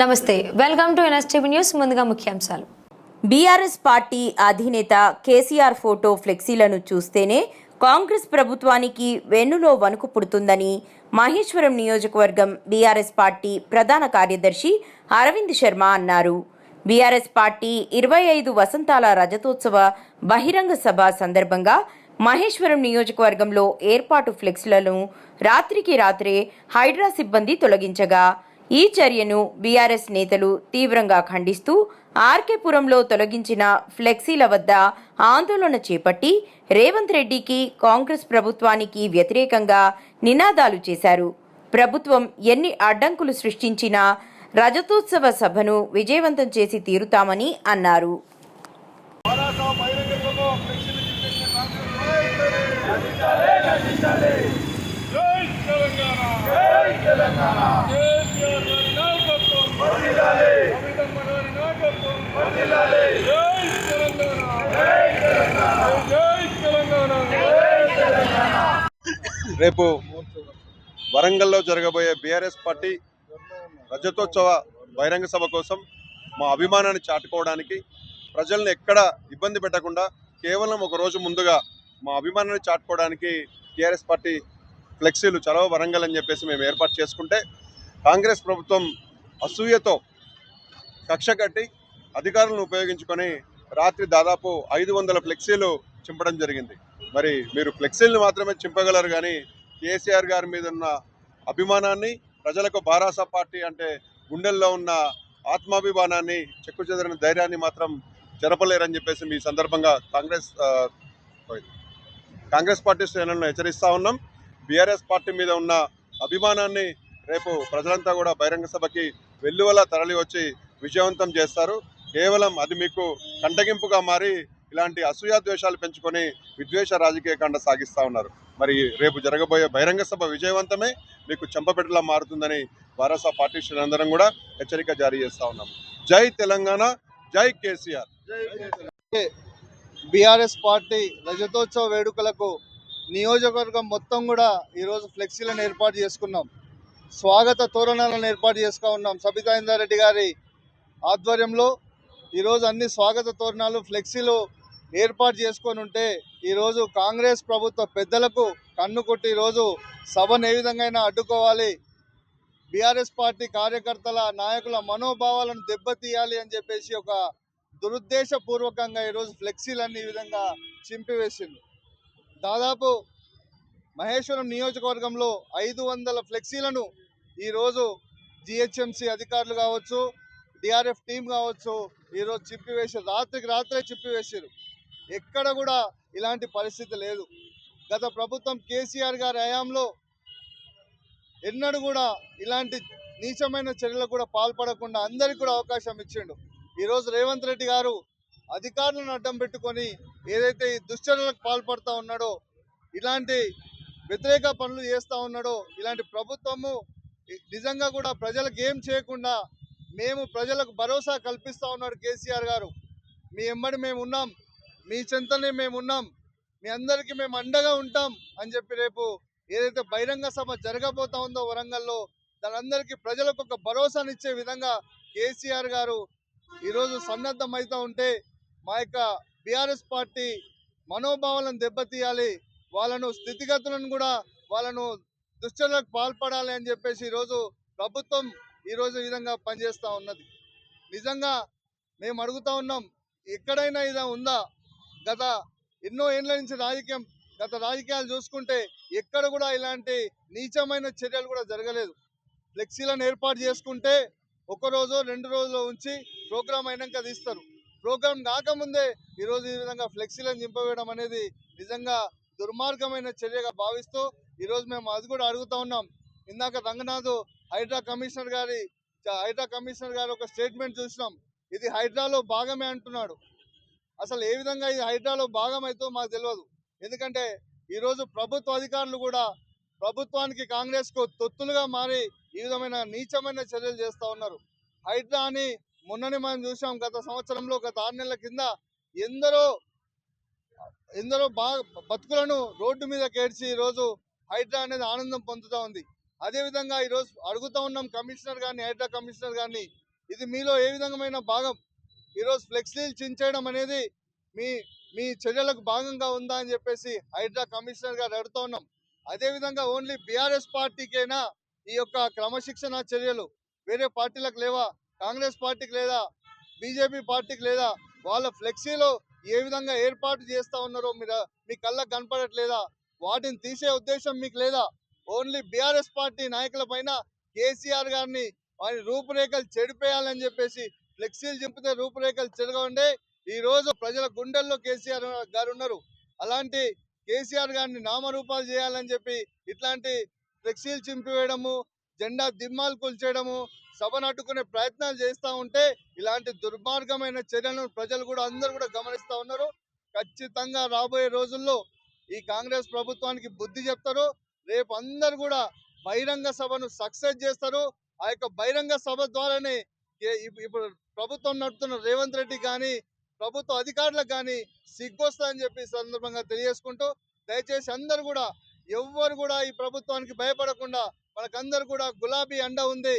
నమస్తే welcome to NSTV news. ముందుగా ముఖ్యాంశాలు. బీఆర్ఎస్ పార్టీ అధినేత కేసీఆర్ ఫోటో ఫ్లెక్సీలను చూస్తేనే కాంగ్రెస్ ప్రభుత్వానికి వెన్నులో వణుకు పుడుతుందని మహేశ్వరం నియోజకవర్గం బీఆర్ఎస్ పార్టీ ప్రధాన కార్యదర్శి అరవింద్ శర్మ అన్నారు. బీఆర్ఎస్ పార్టీ ఇరవై ఐదు వసంతాల రజతోత్సవ బహిరంగ సభ సందర్భంగా మహేశ్వరం నియోజకవర్గంలో ఏర్పాటు ఫ్లెక్స్లను రాత్రికి రాత్రే హైడ్రా సిబ్బంది తొలగించగా ఈ చర్యను బీఆర్ఎస్ నేతలు తీవ్రంగా ఖండిస్తూ ఆర్కేపురంలో తొలగించిన ఫ్లెక్సీల వద్ద ఆందోళన చేపట్టి రేవంత్ రెడ్డికి కాంగ్రెస్ ప్రభుత్వానికి వ్యతిరేకంగా నినాదాలు చేశారు. ప్రభుత్వం ఎన్ని అడ్డంకులు సృష్టించినా రజతోత్సవ సభను విజయవంతం చేసి తీరుతామని అన్నారు. బారాసా బహిరంగ సభ ఫ్లెక్సీలు చింపేసిన కాంగ్రెస్ నాయకులు. జై తెలంగాణ జై తెలంగాణ కేసీఆర్ గారి నాయకత్వం అమితమ్మ గారి నాయకత్వం జై తెలంగాణ జై తెలంగాణ జై తెలంగాణ రేపు వరంగల్లో జరగబోయే బీఆర్ఎస్ పార్టీ రజతోత్సవ బహిరంగ సభ కోసం మా అభిమానాన్ని చాటుకోవడానికి ప్రజల్ని ఎక్కడ ఇబ్బంది పెట్టకుండా కేవలం ఒక రోజు ముందుగా మా అభిమానాన్ని చాటుకోవడానికి టీఆర్ఎస్ పార్టీ ఫ్లెక్సీలు చలవ వరంగల్ అని చెప్పేసి మేము ఏర్పాటు చేసుకుంటే కాంగ్రెస్ ప్రభుత్వం అసూయతో కక్ష కట్టి అధికారులను ఉపయోగించుకొని రాత్రి దాదాపు ఐదు వందల ఫ్లెక్సీలు చింపడం జరిగింది. మరి మీరు ఫ్లెక్సీలను మాత్రమే చింపగలరు కానీ కేసీఆర్ గారి మీద ఉన్న అభిమానాన్ని ప్రజలకు బారాసా పార్టీ అంటే గుండెల్లో ఉన్న ఆత్మాభిమానాన్ని చెక్కు చెదరిన ధైర్యాన్ని మాత్రం జరపలేరని చెప్పేసి మీ సందర్భంగా కాంగ్రెస్ కాంగ్రెస్ పార్టీ శ్రేణులను హెచ్చరిస్తా ఉన్నాం. బీఆర్ఎస్ పార్టీ మీద ఉన్న అభిమానాన్ని రేపు ప్రజలంతా కూడా బహిరంగ సభకి వెల్లువల తరలి వచ్చి విజయవంతం చేస్తారు. కేవలం అది మీకు కంటగింపుగా మారి ఇలాంటి అసూయాద్వేషాలు పెంచుకొని విద్వేష రాజకీయ కాండ సాగిస్తూ ఉన్నారు. మరి రేపు జరగబోయే బహిరంగ సభ విజయవంతమే మీకు చెంపపెట్టలా మారుతుందని వారసా పార్టీ అందరం కూడా హెచ్చరిక జారీ చేస్తా ఉన్నాం. జై తెలంగాణ జై కేసీఆర్. బీఆర్ఎస్ పార్టీ రజతోత్సవ వేడుకలకు నియోజకవర్గం మొత్తం కూడా ఈరోజు ఫ్లెక్సీలను ఏర్పాటు చేసుకున్నాం. స్వాగత తోరణాలను ఏర్పాటు చేసుకున్నాం. సబితా ఇందారెడ్డి గారి ఆధ్వర్యంలో ఈరోజు అన్ని స్వాగత తోరణాలు ఫ్లెక్సీలు ఏర్పాటు చేసుకొని ఉంటే ఈరోజు కాంగ్రెస్ ప్రభుత్వ పెద్దలకు కన్ను కొట్టి ఈరోజు సభను ఏ విధంగా అడ్డుకోవాలి. బీఆర్ఎస్ పార్టీ కార్యకర్తల నాయకుల మనోభావాలను దెబ్బతీయాలి అని చెప్పేసి ఒక దురుద్దేశపూర్వకంగా ఈరోజు ఫ్లెక్సీలన్నీ ఈ విధంగా చింపివేసింది దాదాపు మహేశ్వరం నియోజకవర్గంలో ఐదు వందల ఫ్లెక్సీలను ఈరోజు జిహెచ్ఎంసి అధికారులు కావచ్చు డిఆర్ఎఫ్ టీం కావచ్చు ఈరోజు చిప్పివేసారు రాత్రికి రాత్రే చింపివేసారు ఎక్కడ కూడా ఇలాంటి పరిస్థితి లేదు. గత ప్రభుత్వం కేసీఆర్ గారి హయాంలో ఎన్నడూ కూడా ఇలాంటి నీచమైన చర్యలకు కూడా పాల్పడకుండా అందరికీ కూడా అవకాశం ఇచ్చిండు. ఈరోజు రేవంత్ రెడ్డి గారు అధికారులను అడ్డం పెట్టుకొని ఏదైతే ఈ దుశ్చర్యలకు పాల్పడుతూ ఉన్నాడో ఇలాంటి వ్యతిరేక పనులు చేస్తూ ఉన్నాడో ఇలాంటి ప్రభుత్వము నిజంగా కూడా ప్రజలకు ఏం చేయకుండా మేము ప్రజలకు భరోసా కల్పిస్తూ ఉన్నాడు కేసీఆర్ గారు. మీ ఎమ్మడి మేము ఉన్నాం. మీ చెంతనే మేము ఉన్నాం. మీ అందరికీ మేము అండగా ఉంటాం అని చెప్పి రేపు ఏదైతే బహిరంగ సభ జరగబోతా ఉందో వరంగల్లో దానందరికీ ప్రజలకు ఒక భరోసానిచ్చే విధంగా కేసీఆర్ గారు ఈరోజు సన్నద్ధమవుతూ ఉంటే మా యొక్క బీఆర్ఎస్ పార్టీ మనోభావాలను దెబ్బతీయాలి వాళ్ళను స్థితిగతులను కూడా వాళ్ళను దుశ్చర్యలకు పాల్పడాలి అని చెప్పేసి ఈరోజు ప్రభుత్వం ఈరోజు ఈ విధంగా పనిచేస్తూ ఉన్నది. నిజంగా మేము అడుగుతా ఉన్నాం ఎక్కడైనా ఇది ఉందా? గత ఎన్నో ఏళ్ళ నుంచి రాజకీయం గత రాజకీయాలు చూసుకుంటే ఎక్కడ కూడా ఇలాంటి నీచమైన చర్యలు కూడా జరగలేదు. ఫ్లెక్సీలను ఏర్పాటు చేసుకుంటే ఒక రోజు రెండు రోజులు ఉంచి ప్రోగ్రామ్ అయినాక తీస్తారు. ప్రోగ్రామ్ కాకముందే ఈరోజు ఈ విధంగా ఫ్లెక్సీలను చింపవేయడం అనేది నిజంగా దుర్మార్గమైన చర్యగా భావిస్తూ ఈరోజు మేము అది కూడా అడుగుతా ఉన్నాం. ఇందాక రంగనాథ్ హైడ్రా కమిషనర్ గారి హైడ్రా కమిషనర్ గారి ఒక స్టేట్మెంట్ చూసినాం. ఇది హైడ్రాలో భాగమే అంటున్నాడు. అసలు ఏ విధంగా ఇది హైడ్రాలో భాగం అయితే మాకు తెలియదు. ఎందుకంటే ఈరోజు ప్రభుత్వ అధికారులు కూడా ప్రభుత్వానికి కాంగ్రెస్కు తొత్తులుగా మారి ఈ విధమైన నీచమైన చర్యలు చేస్తూ ఉన్నారు. హైడ్రా అని మొన్ననే మనం చూసాం గత సంవత్సరంలో గత ఆరు నెలల కింద ఎందరో ఎందరో బాగా బతుకులను రోడ్డు మీద కేడ్చి ఈరోజు హైడ్రా అనేది ఆనందం పొందుతూ ఉంది. అదేవిధంగా ఈరోజు అడుగుతా ఉన్నాం కమిషనర్ గారిని హైడ్రా కమిషనర్ గారిని. ఇది మీలో ఏ విధమైన భాగం? ఈరోజు ఫ్లెక్సీలు చించేయడం అనేది మీ మీ చర్యలకు భాగంగా ఉందా అని చెప్పేసి హైడ్రా కమిషనర్ గారు అడుగుతూ ఉన్నాం. అదేవిధంగా ఓన్లీ బీఆర్ఎస్ పార్టీకైనా ఈ యొక్క క్రమశిక్షణ చర్యలు వేరే పార్టీలకు లేవా? కాంగ్రెస్ పార్టీకి లేదా? బీజేపీ పార్టీకి లేదా? వాళ్ళ ఫ్లెక్సీలో ఏ విధంగా ఏర్పాటు చేస్తా ఉన్నారో మీరు మీ కళ్ళకు కనపడట్లేదా? వాటిని తీసే ఉద్దేశం మీకు లేదా? ఓన్లీ బీఆర్ఎస్ పార్టీ నాయకుల పైన కేసీఆర్ గారిని వారి రూపురేఖలు చెడిపేయాలని చెప్పేసి ఫ్లెక్సీలు చింపితే రూపురేఖలు చెడగండి ఈ రోజు ప్రజల గుండెల్లో కేసీఆర్ గారు ఉన్నారు. అలాంటి కేసీఆర్ గారిని నామరూపాలు చేయాలని చెప్పి ఇట్లాంటి ఫ్లెక్సీలు చింపివేయడము జెండా దిమ్మాలు కూల్చేయడము సభను అడ్డుకునే ప్రయత్నాలు చేస్తూ ఉంటే ఇలాంటి దుర్మార్గమైన చర్యలను ప్రజలు కూడా అందరూ కూడా గమనిస్తూ ఉన్నారు. ఖచ్చితంగా రాబోయే రోజుల్లో ఈ కాంగ్రెస్ ప్రభుత్వానికి బుద్ధి చెప్తారు. రేపు అందరు కూడా బహిరంగ సభను సక్సెస్ చేస్తారు. ఆ యొక్క బహిరంగ సభ ద్వారానే ఇప్పుడు ప్రభుత్వం నడుపుతున్న రేవంత్ రెడ్డి కానీ ప్రభుత్వ అధికారులకు కానీ సిగ్గొస్తుందని చెప్పి సందర్భంగా తెలియజేసుకుంటూ దయచేసి అందరు కూడా ఎవ్వరు కూడా ఈ ప్రభుత్వానికి భయపడకుండా మనకందరు కూడా గులాబీ అండ ఉంది.